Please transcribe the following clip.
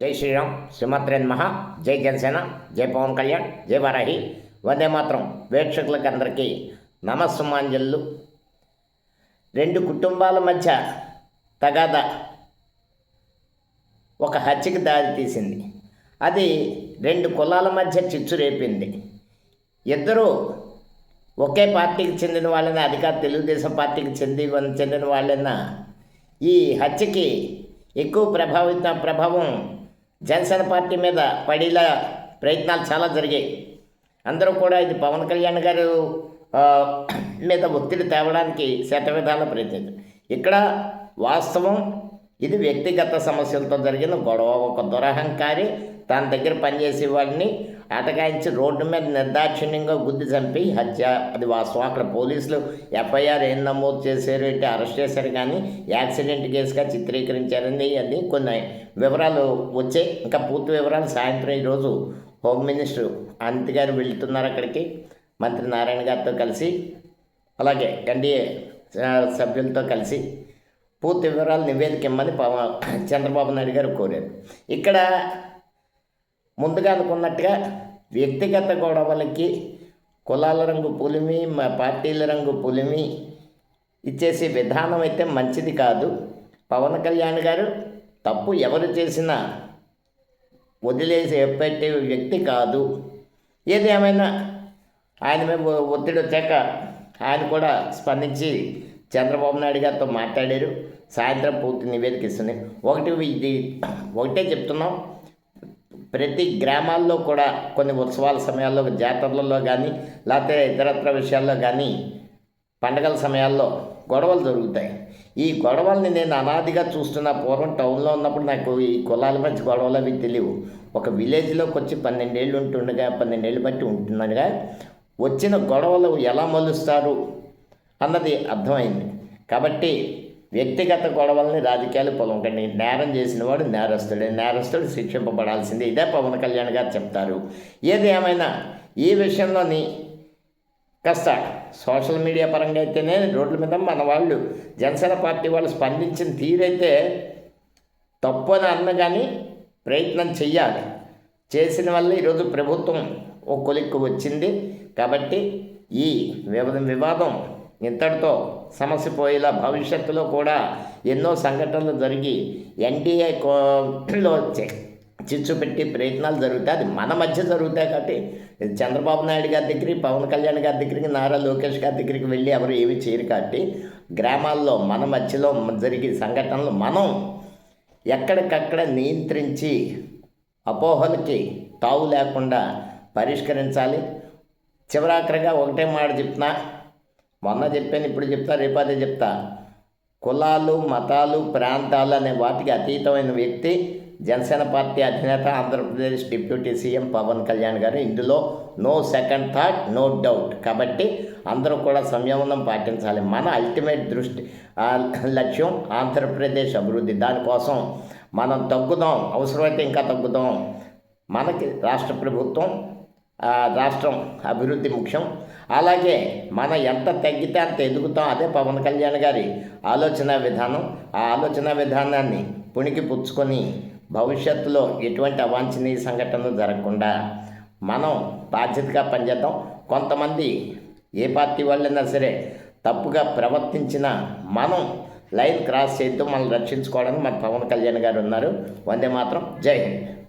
జై శ్రీరామ్ శ్రీమాత్రేన్ మహా జై జనసేన జై పవన్ కళ్యాణ్ జై వారాహి. వందే మాత్రం ప్రేక్షకులకు అందరికీ నమస్సుమాంజల్లు రెండు కుటుంబాల మధ్య తగాద ఒక హత్యకి దారి తీసింది. అది రెండు కులాల మధ్య చిచ్చు రేపింది. ఇద్దరూ ఒకే పార్టీకి చెందిన వాళ్ళని అధికార తెలుగుదేశం పార్టీకి చెంది చెందిన వాళ్ళైనా ఈ హత్యకి ఎక్కువ ప్రభావిత ప్రభావం జనసేన పార్టీ మీద పడేలా ప్రయత్నాలు చాలా జరిగాయి. అందరూ కూడా ఇది పవన్ కళ్యాణ్ గారు మీద ఒత్తిడి తేవడానికి శత శతవిధాల ప్రయత్నించారు ఇక్కడ వాస్తవం ఇది వ్యక్తిగత సమస్యలతో జరిగిన గొడవ. ఒక దురహంకారి తన దగ్గర పనిచేసే వాడిని అటకాయించి రోడ్డు మీద నిర్దాక్షిణ్యంగా గుద్ది చంపి హత్య. అది వాస్తవం. అక్కడ పోలీసులు ఎఫ్ఐఆర్ ఏం నమోదు చేశారు ఏంటి అరెస్ట్ చేశారు కానీ యాక్సిడెంట్ కేసుగా చిత్రీకరించారని అని కొన్ని వివరాలు వచ్చాయి ఇంకా పూర్తి వివరాలు సాయంత్రం ఈరోజు హోమ్ మినిస్టర్ అనిత్ గారు వెళ్తున్నారు అక్కడికి. మంత్రి నారాయణ గారితో కలిసి అలాగే ఎన్డీఏ సభ్యులతో కలిసి పూర్తి వివరాలు నివేదిక ఇమ్మని పవ- చంద్రబాబు నాయుడు గారు కోరారు. ఇక్కడ ముందుగా అనుకున్నట్టుగా వ్యక్తిగత గొడవలకి కులాల రంగు పులిమి మా పార్టీల రంగు పులిమి ఇచ్చేసే విధానం అయితే మంచిది కాదు. పవన్ కళ్యాణ్ గారు తప్పు ఎవరు చేసినా వదిలేసి పెట్టే వ్యక్తి కాదు. ఏది ఏమైనా ఆయన మీద ఒత్తిడి వచ్చాక ఆయన కూడా స్పందించి చంద్రబాబు నాయుడు గారితో మాట్లాడారు. సాయంత్రం పూర్తి నివేదిక ఇస్తుంది. ఒకటి ఇది ఒకటే చెప్తున్నాం. ప్రతి గ్రామాల్లో కూడా కొన్ని ఉత్సవాల సమయాల్లో జాతరలలో కానీ లేకపోతే ఇతరత్ర విషయాల్లో కానీ పండగల సమయాల్లో గొడవలు జరుగుతాయి. ఈ గొడవల్ని నేను అనాదిగా చూస్తున్న పూర్వం టౌన్లో ఉన్నప్పుడు నాకు ఈ కులాల మధ్య గొడవలు అవి తెలియవు. ఒక విలేజ్లోకి వచ్చి పన్నెండేళ్ళు ఉంటుండగా పన్నెండేళ్ళు బట్టి ఉంటుండగా వచ్చిన గొడవలు ఎలా మలుస్తారు? అన్నది అర్థమైంది. కాబట్టి వ్యక్తిగత గొడవల్ని రాజకీయాలు పొలంకండి నేరం చేసిన వాడు నేరస్తుడే. నేరస్తుడు శిక్షింపబడాల్సిందే. ఇదే పవన్ కళ్యాణ్ గారు చెప్తారు. ఏది ఏమైనా ఈ విషయంలోని కాస్త సోషల్ మీడియా పరంగా అయితేనే రోడ్ల మీద మన వాళ్ళు జనసేన పార్టీ వాళ్ళు స్పందించిన తీరైతే తప్పు అని అన్న కానీ ప్రయత్నం చెయ్యాలి. చేసిన వల్ల ఈరోజు ప్రభుత్వం ఓ కొలిక్కు వచ్చింది. కాబట్టి ఈ వివాదం వివాదం ఇంతటితో సమస్య పోయేలా భవిష్యత్తులో కూడా ఎన్నో సంఘటనలు జరిగి ఎన్డీఏ లో చిచ్చు పెట్టి ప్రయత్నాలు జరుగుతాయి. అది మన మధ్య జరుగుతాయి కాబట్టి చంద్రబాబు నాయుడు గారి దగ్గరికి పవన్ కళ్యాణ్ గారి దగ్గరికి నారా లోకేష్ గారి దగ్గరికి వెళ్ళి ఎవరు ఏమి చేయరు కాబట్టి గ్రామాల్లో మన మధ్యలో జరిగే సంఘటనలు మనం ఎక్కడికక్కడ నియంత్రించి అపోహలకి తావు లేకుండా పరిష్కరించాలి. చివరాఖరిగా ఒకటే మాట చెప్తున్నా. మొన్న చెప్పాను ఇప్పుడు చెప్తా రేపదే చెప్తా. కులాలు మతాలు ప్రాంతాలు అనే వాటికి అతీతమైన వ్యక్తి జనసేన పార్టీ అధినేత ఆంధ్రప్రదేశ్ డిప్యూటీ సీఎం పవన్ కళ్యాణ్ గారు. ఇందులో no second thought no doubt కాబట్టి అందరూ కూడా సంయమనం పాటించాలి. మన అల్టిమేట్ దృష్టి లక్ష్యం ఆంధ్రప్రదేశ్ అభివృద్ధి. దానికోసం మనం తగ్గుదాం అవసరమైతే ఇంకా తగ్గుదాం. మనకి రాష్ట్ర ప్రభుత్వం రాష్ట్రం అభివృద్ధి ముఖ్యం. అలాగే మనం ఎంత తగ్గితే అంత ఎదుగుతాం. అదే పవన్ కళ్యాణ్ గారి ఆలోచన విధానం. ఆ ఆలోచన విధానాన్ని పుణికి పుచ్చుకొని భవిష్యత్తులో ఎటువంటి అవాంఛనీయ సంఘటనలు జరగకుండా మనం బాధ్యతగా పనిచేద్దాం. కొంతమంది ఏ పార్టీ వాళ్ళైనా సరే తప్పుగా ప్రవర్తించిన మనం లైన్ క్రాస్ చేద్దాం మనం రక్షించుకోవడానికి మన పవన్ కళ్యాణ్ గారు ఉన్నారు. వందే మాత్రం. జై హింద్.